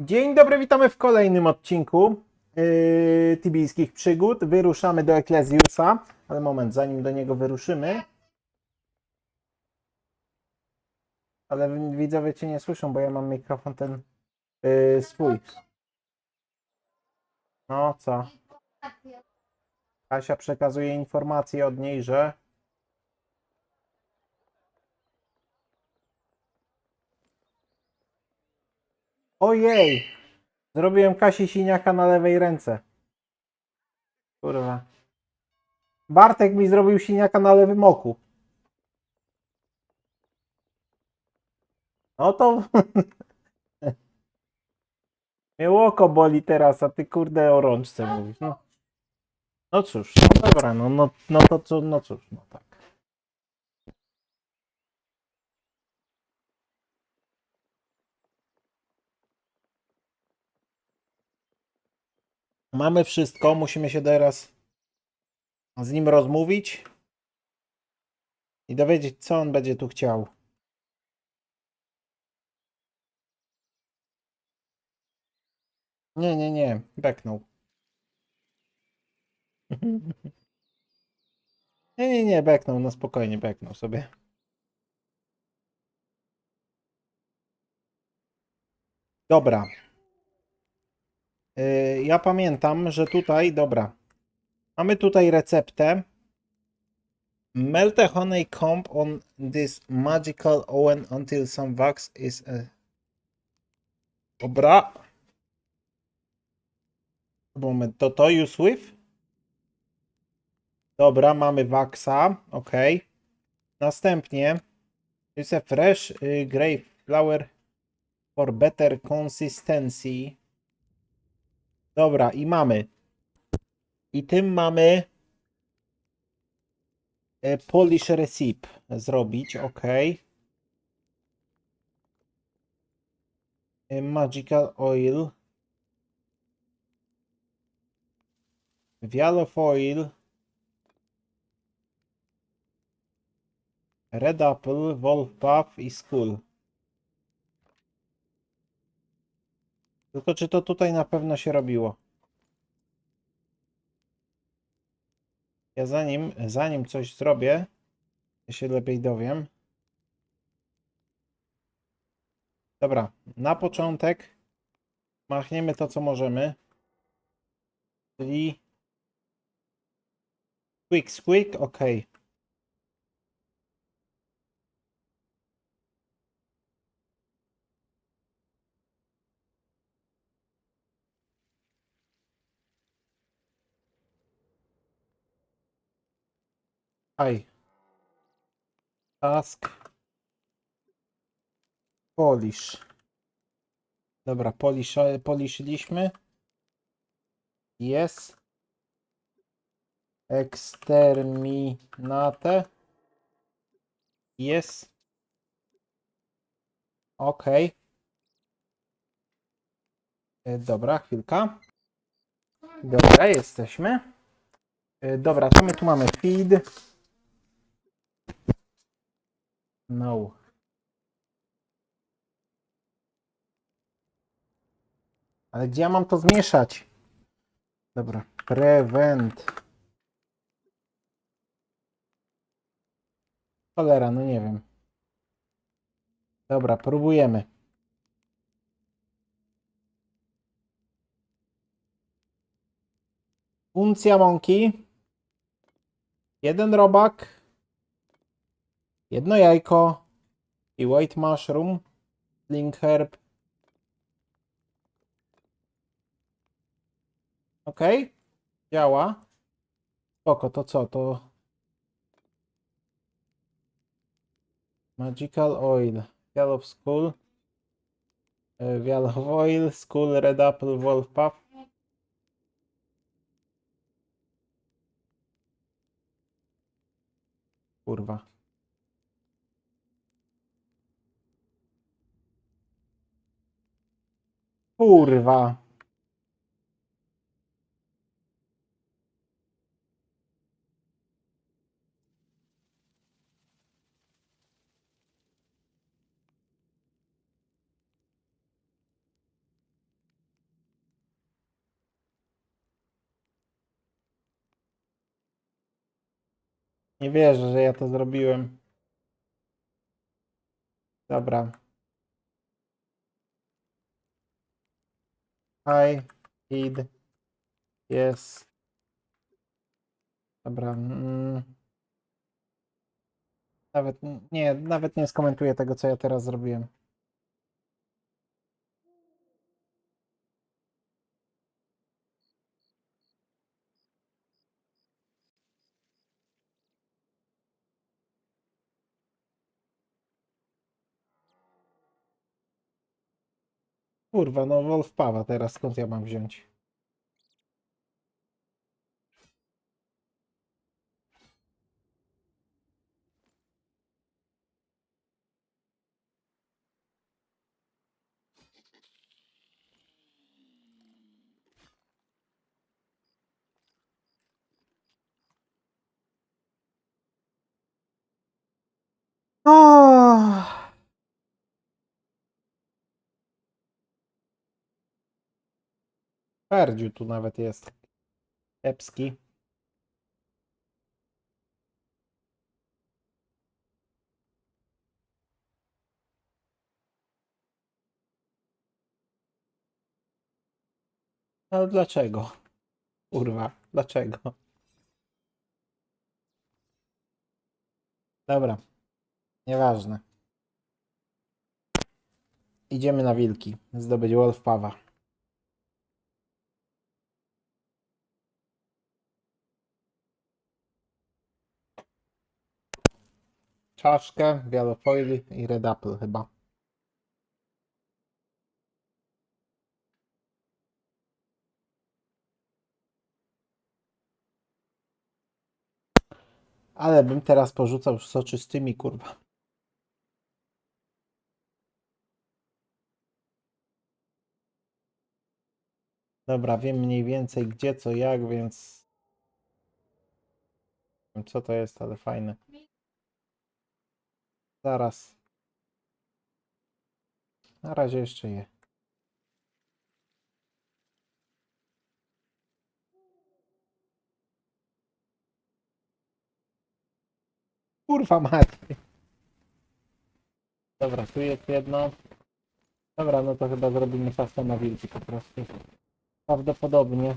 Dzień dobry, witamy w kolejnym odcinku yy, tibijskich przygód. Wyruszamy do Eklezjusa, ale moment, zanim do niego wyruszymy. Ale widzowie cię nie słyszą, bo ja mam mikrofon ten yy, swój. No co? Kasia przekazuje informację od niej, że Ojej! Zrobiłem Kasi siniaka na lewej ręce. Kurwa. Bartek mi zrobił siniaka na lewym oku. No to... Mnie oko boli teraz, a ty kurde o rączce mówisz. No, no cóż, no dobra, no, no, no to co, no cóż, no tak. Mamy wszystko, musimy się teraz z nim rozmówić i dowiedzieć, co on będzie tu chciał. Nie, nie, nie, beknął. Nie, nie, nie, beknął, no spokojnie, beknął sobie. Dobra. Yy, Ja pamiętam, że tutaj, dobra. Mamy tutaj receptę. Melt a honeycomb on this magical oven until some wax is. Uh... Dobra. Moment, to to use with? Dobra, mamy waksa. Ok. Następnie. A fresh y, grape flour for better consistency. Dobra, i mamy. I tym mamy e, polish recipe zrobić, ok. E, Magical oil. Vial of. Red apple, wolf puff i skull. Tylko czy to tutaj na pewno się robiło? Ja zanim, zanim coś zrobię, ja się lepiej dowiem. Dobra, na początek machniemy to, co możemy. Czyli quick squeak, ok. Aj. Task. Polish. Dobra, polish, poliszyliśmy. Jest. Exterminate. Jest. Ok. E, Dobra, chwilka. Dobra, jesteśmy. E, Dobra, co my tu mamy? Feed. No. Ale gdzie ja mam to zmieszać? Dobra. Prevent. Cholera, no nie wiem. Dobra, próbujemy. Uncja mąki. Jeden robak. Jedno jajko i white mushroom, link herb. Ok? Działa. Spoko, to co? To Magical oil. Of skull. E, of oil, skull, red apple, wolf puff. Kurwa. kurwa Nie wierzę, że ja to zrobiłem. Dobra. Hi, kid. Yes. Dobra. Mm. Nawet nie, nawet nie skomentuję tego, co ja teraz zrobiłem. Kurwa, no Wolf Pawa teraz skąd ja mam wziąć? Ferdziu tu nawet jest. Epski. Ale dlaczego? Kurwa, dlaczego? Dobra, nieważne. Idziemy na wilki. Zdobyć Wolf Pawa. Czaszkę, wielofoil i red apple chyba. Ale bym teraz porzucał soczystymi, kurwa. Dobra, wiem mniej więcej gdzie, co, jak, więc... Co to jest, ale fajne. Zaraz. Na razie jeszcze je. Kurwa mać. Dobra, tu jest jedno. Dobra, no to chyba zrobimy fastę na wilki po prostu. Prawdopodobnie.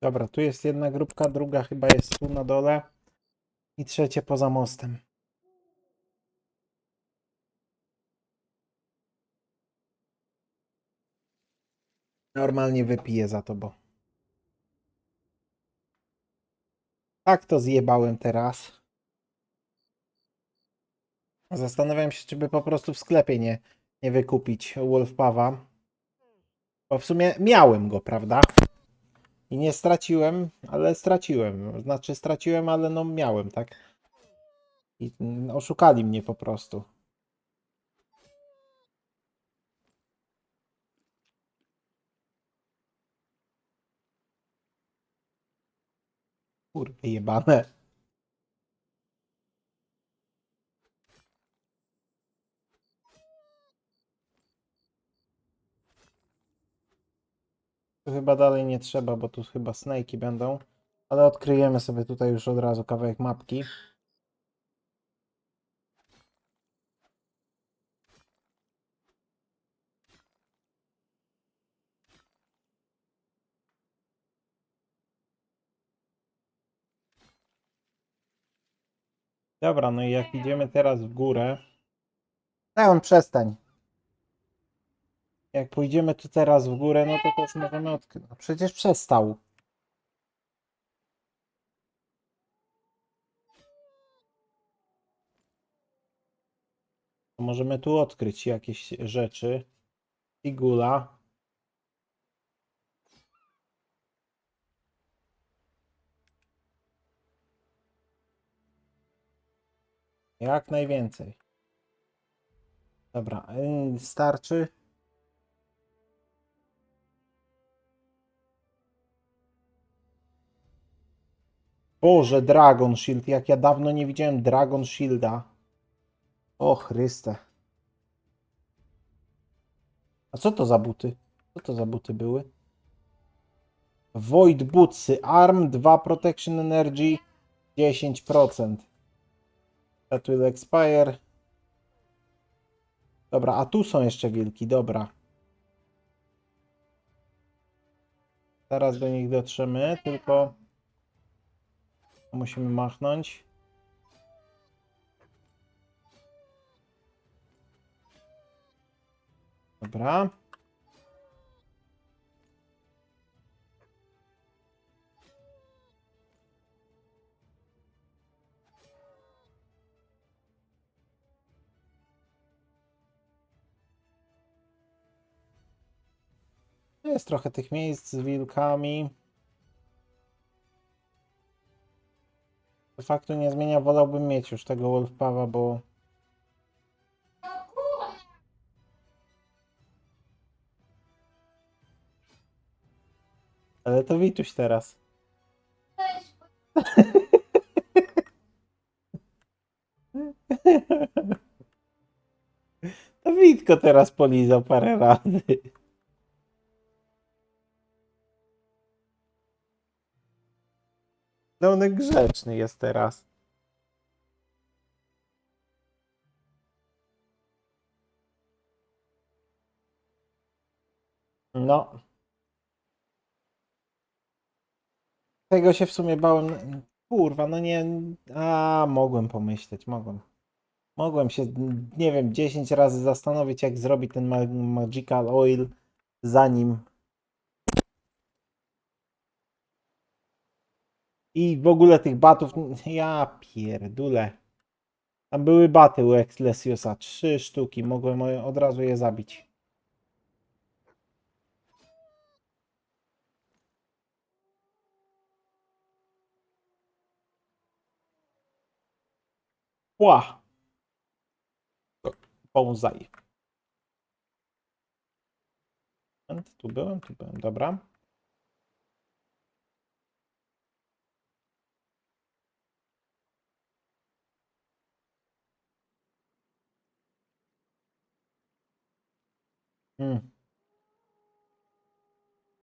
Dobra, tu jest jedna grupka, druga chyba jest tu na dole i trzecie poza mostem. Normalnie wypiję za to, bo tak to zjebałem teraz. Zastanawiam się, czy by po prostu w sklepie nie, nie wykupić Wolfpawa. Bo w sumie miałem go, prawda? I nie straciłem, ale straciłem. Znaczy straciłem, ale no miałem, tak? I mm, oszukali mnie po prostu. Kurwy jebane. Chyba dalej nie trzeba, bo tu chyba snake'i będą. Ale odkryjemy sobie tutaj już od razu kawałek mapki. Dobra, no i jak idziemy teraz w górę. Leon, przestań. Jak pójdziemy tu teraz w górę, no to też możemy odkryć. No przecież przestał. Możemy tu odkryć jakieś rzeczy. Figula. Jak najwięcej. Dobra, yy, starczy. Boże, Dragon Shield. Jak ja dawno nie widziałem Dragon Shielda. O Chryste. A co to za buty? Co to za buty były? Void Bootsy. Arm 2 Protection Energy 10%. That will expire. Dobra, a tu są jeszcze wilki, dobra. Zaraz do nich dotrzemy, tylko musimy machnąć. Dobra. Jest trochę tych miejsc z wilkami. Faktu nie zmienia, wolałbym mieć już tego Wolfpawa, bo Ale to Wituś teraz. To Witko teraz polizał parę razy. No on grzeczny jest teraz. No. Tego się w sumie bałem. Kurwa, no nie. A, mogłem pomyśleć, mogłem. Mogłem się, nie wiem, 10 razy zastanowić, jak zrobić ten ma- Magical Oil, zanim. I w ogóle tych batów. Ja pierdule. Tam były baty u Exlesiusa. Trzy sztuki. Mogłem od razu je zabić. Ła! Połzaj. Tu byłem, tu byłem, dobra. Mm.